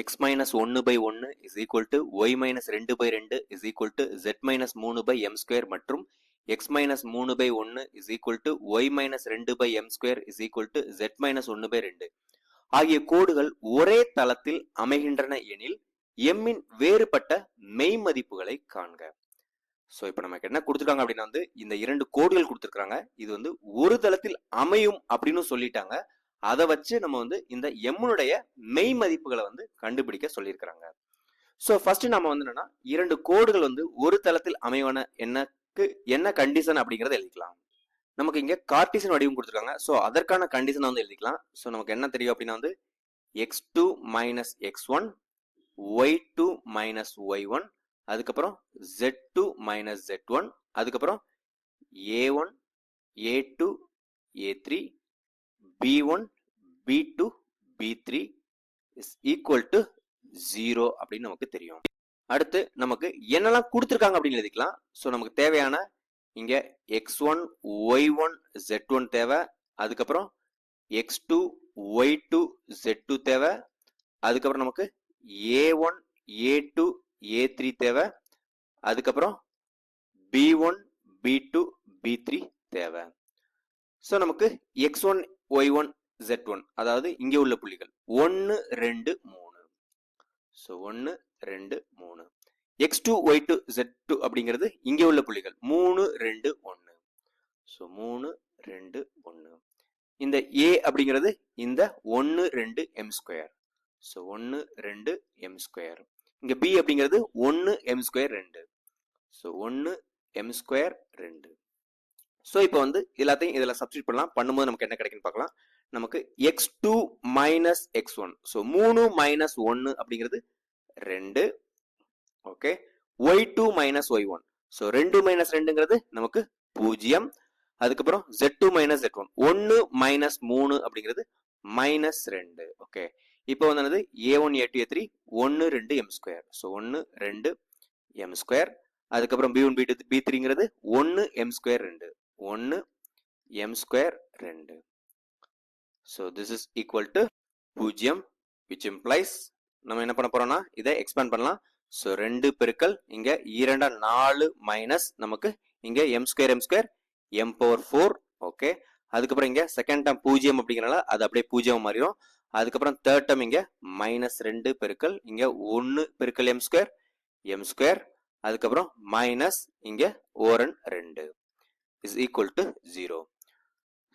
X minus ஒன்று by ஒன்று is equal to y minus ரெண்டு பை ரெண்டு is equal to z minus மூணு பை எம் ஸ்கொயர் மற்றும் எக்ஸ் மைனஸ் மூணு பை ஒன்று is equal to y minus ரெண்டு by m square is equal to z minus ஒன்று by ரெண்டு ஆகிய கோடுகள் ஒரே தளத்தில் அமைகின்றன எனில் எம்மின் வேறுபட்ட மெய் மதிப்புகளை காண்க. ஸோ இப்போ நமக்கு என்ன கொடுத்துருக்காங்க அப்படின்னா வந்து இந்த இரண்டு கோடுகள் கொடுத்துருக்காங்க. இது வந்து ஒரு தளத்தில் அமையும் அப்படின்னு சொல்லிட்டாங்க. அதை வச்சு நம்ம வந்து இந்த எம்முடைய மெய் மதிப்புகளை வந்து கண்டுபிடிக்க சொல்லியிருக்கிறாங்க. ஸோ ஃபர்ஸ்ட் நம்ம வந்து என்னன்னா இரண்டு கோடுகள் வந்து ஒரு தளத்தில் அமைவன என்னக்கு என்ன கண்டிஷன் அப்படிங்கிறத எழுதிக்கலாம். நமக்கு இங்கே கார்டிசன் வடிவம் கொடுத்துருக்காங்க. ஸோ அதற்கான கண்டிஷனை வந்து எழுதிக்கலாம். ஸோ நமக்கு என்ன தெரியும் அப்படின்னா வந்து x two minus x one y two minus y one அதுக்கப்புறம் z two minus z one அதுக்கப்புறம் a one a two a three b one b two b three is equal to zero அப்படின்னு நமக்கு தெரியும். அடுத்து நமக்கு என்னெல்லாம் கொடுத்துருக்காங்க அப்படின்னு எழுதிக்கலாம். ஸோ நமக்கு தேவையான இங்கே x one y one z one தேவை. அதுக்கப்புறம் x two y two z two தேவை. அதுக்கப்புறம் நமக்கு a one a two a three தேவை. அதுக்கப்புறம் b one b two b three தேவை. ஸோ நமக்கு x one y one z one அதாவது இங்கே உள்ள புள்ளிகள். ஒன்று ரெண்டு மூணு. ஸோ ஒன்று ரெண்டு மூணு. X two y two z two அப்படிங்கிறது இங்கே உள்ள புள்ளிகள். மூணு ரெண்டு ஒன்று ஸோ மூணு ரெண்டு ஒன்று இந்த ஏ அப்படிங்கிறது இந்த ஒன்று ரெண்டு எம் ஸ்கொயர் ஸோ ஒன்று ரெண்டு எம் ஸ்கொயர் இங்கே பி அப்படிங்கிறது ஒன்று எம் ஸ்கொயர் ரெண்டு. ஸோ ஒன்று எம் ஸ்கொயர் ரெண்டு. ஸோ இப்போ வந்து எல்லாத்தையும் இதில் சப்ஸ்டியூட் பண்ணலாம். பண்ணும்போது நமக்கு என்ன கிடைக்குன்னு பார்க்கலாம். நமக்கு x two minus x one so மூணு மைனஸ் ஒன்று அப்படிங்கிறது ரெண்டு. Okay y two minus y one so ரெண்டு மைனஸ் ரெண்டுங்கிறது நமக்கு பூஜ்ஜியம். அதுக்கப்புறம் z two minus z one ஒன்று மைனஸ் மூணு அப்படிங்கிறது மைனஸ் ரெண்டு. ஓகே இப்போ வந்து என்னது? A one a two a three ஒன்று ரெண்டு எம் ஸ்கொயர் ஸோ ஒன்று ரெண்டு எம் ஸ்கொயர் அதுக்கப்புறம் b one b two b த்ரீங்கிறது ஒன்று எம் ஸ்கொயர் ரெண்டு. ஒன்று எம் ஸ்கொயர் ரெண்டு. So this is equal to பூஜ்ஜியம் விச் இம்ப்ளைஸ் நம்ம என்ன பண்ண போறோம்னா இதை எக்ஸ்பேண்ட் பண்ணலாம். ஸோ ரெண்டு பெருக்கள் இங்க இரண்டா நாலு மைனஸ் நமக்கு இங்க m square m square m power four okay அதுக்கப்புறம் இங்க செகண்ட் டேம் பூஜ்ஜியம் அப்படிங்கிறனால அது அப்படியே பூஜ்ஜியம் மாறிடும் அதுக்கப்புறம் தேர்ட் டேம் இங்க மைனஸ் ரெண்டு பெருக்கல் இங்க ஒன்று பெருக்கல் எம் ஸ்கொயர் எம் ஸ்கொயர் அதுக்கப்புறம் மைனஸ் இங்க ஓரன் ரெண்டு. Is equal to zero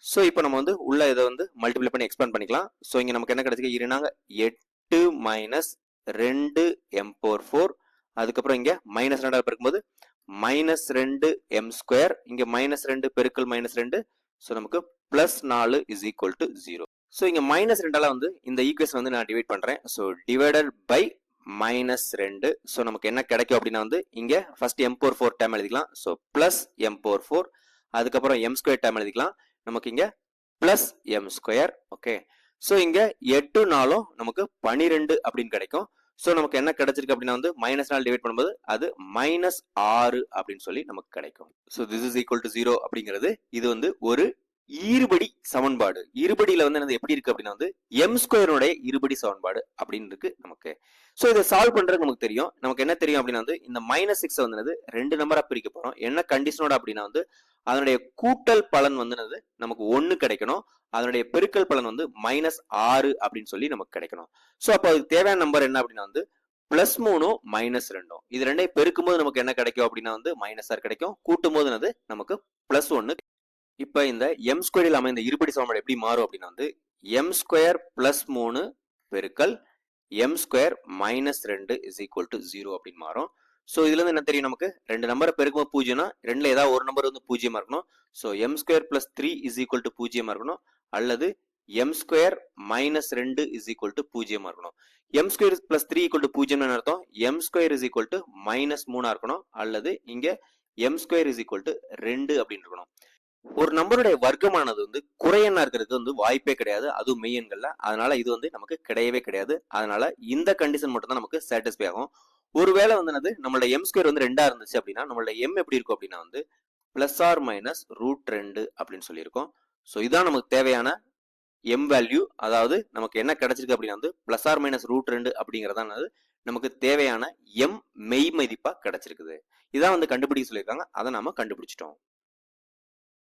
so இப்போ நம்ம வந்து உள்ள இதை வந்து மல்டிப்ளை பண்ணி எக்ஸ்பேண்ட் பண்ணிக்கலாம். ஸோ இங்கே நமக்கு என்ன கிடைச்சிருக்கு? இருந்தாங்க எட்டு மைனஸ் ரெண்டு எம் போர் ஃபோர் அதுக்கப்புறம் இங்கே மைனஸ் ரெண்டாவது பெருக்கும்போது மைனஸ் ரெண்டு எம் ஸ்கொயர் இங்கே மைனஸ் ரெண்டு பெருக்கல் மைனஸ் ரெண்டு. ஸோ நமக்கு பிளஸ் நாலு is equal to zero so இங்கே மைனஸ் ரெண்டால வந்து இந்த ஈக்குவேஷன் வந்து நான் டிவைட் பண்ணுறேன் ஸோ டிவைடட் பை மைனஸ் ரெண்டு. ஸோ நமக்கு என்ன கிடைக்கும் அப்படின்னா வந்து இங்கே first m power four time எழுதிக்கலாம். So plus m power four அதுக்கப்புறம் எம் ஸ்கொயர் டைம் எழுதிக்கலாம். நமக்கு இங்க plus m square okay so இங்க எட்டு நாளும் நமக்கு பனிரெண்டு அப்படின்னு கிடைக்கும். ஸோ நமக்கு என்ன கிடைச்சிருக்கு அப்படின்னா வந்து மைனஸ் நாள் டிவைட் பண்ணும்போது அது மைனஸ் ஆறு அப்படின்னு சொல்லி நமக்கு கிடைக்கும். So this is equal to zero அப்படிங்கிறது இது வந்து ஒரு இருபடி சமன்பாடு. இருபடியில வந்து என்னது எப்படி இருக்கு அப்படின்னா வந்து எம் ஸ்கொயருடைய இருபடி சமன்பாடு அப்படின்னு இருக்கு நமக்கு. ஸோ இதை சால்வ் பண்றது நமக்கு தெரியும். நமக்கு என்ன தெரியும் அப்படின்னா வந்து இந்த மைனஸ் சிக்ஸ் வந்து ரெண்டு நம்பரா பிரிக்க போறோம். என்ன கண்டிஷனோட அப்படின்னா வந்து அதனுடைய கூட்டல் பலன் வந்து நமக்கு ஒன்னு கிடைக்கணும். அதனுடைய பெருக்கல் பலன் வந்து மைனஸ் ஆறு அப்படின்னு சொல்லி நமக்கு கிடைக்கணும். ஸோ அப்போ அதுக்கு தேவையான நம்பர் என்ன அப்படின்னா வந்து பிளஸ் மூணும் மைனஸ் ரெண்டும். இது ரெண்டையும் பெருக்கும் போது நமக்கு என்ன கிடைக்கும் அப்படின்னா வந்து மைனஸ் ஆர் கிடைக்கும். கூட்டும் போது நமக்கு பிளஸ் ஒன்னு இப்போ இந்த எம் ஸ்கொயரில் அமைந்த இருபடி சமன்பாடு எப்படி மாறும் அப்படின்னா வந்து எம் ஸ்கொயர் பிளஸ் மூணு பெருக்கல் எம் ஸ்கொயர் மைனஸ் ரெண்டு இஸ் ஈக்குவல் டு ஜீரோ அப்படின்னு மாறும். ஸோ இதுல இருந்து என்ன தெரியும் நமக்கு? ரெண்டு நம்பரை பெருக்கும்போது பூஜ்ஜியம்னா ரெண்டுல ஏதாவது ஒரு நம்பர் வந்து பூஜ்ஜியமா இருக்கணும். So M square plus three is equal to பூஜ்ஜியமா இருக்கணும். அல்லது எம் ஸ்கொயர் மைனஸ் ரெண்டு இஸ் ஈக்குவல் டு பூஜ்ஜியமா இருக்கணும். M square plus three equal to பூஜ்ஜியம்னு அர்த்தம்? M square is equal to minus மூணா இருக்கணும். அல்லது இங்க M square is equal to ரெண்டு அப்படின்னு இருக்கணும். ஒரு நம்பருடைய வர்க்கமானது வந்து குறையண்ணா இருக்கிறதுக்கு வந்து வாய்ப்பே கிடையாது. அதுவும் மெய்யன்கள்ல அதனால இது வந்து நமக்கு கிடையவே கிடையாது. அதனால இந்த கண்டிஷன் மட்டும் தான் நமக்கு சாட்டிஸ்ஃபை ஆகும். ஒருவேளை வந்து என்னது? நம்மளோட எம் ஸ்கொயர் வந்து ரெண்டா இருந்துச்சு அப்படின்னா நம்மளோட எம் எப்படி இருக்கும் அப்படின்னா வந்து பிளஸ் ஆர் மைனஸ் ரூட் ரெண்டு அப்படின்னு சொல்லியிருக்கோம். ஸோ இதுதான் நமக்கு தேவையான எம் வேல்யூ அதாவது நமக்கு என்ன கிடைச்சிருக்கு அப்படின்னா வந்து பிளஸ் ஆர் மைனஸ் ரூட் ரெண்டு அப்படிங்கிறதானது நமக்கு தேவையான எம் மெய் மதிப்பா கிடைச்சிருக்குது. இதான் வந்து கண்டுபிடிக்க சொல்லியிருக்காங்க. அதை நாம கண்டுபிடிச்சிட்டோம்.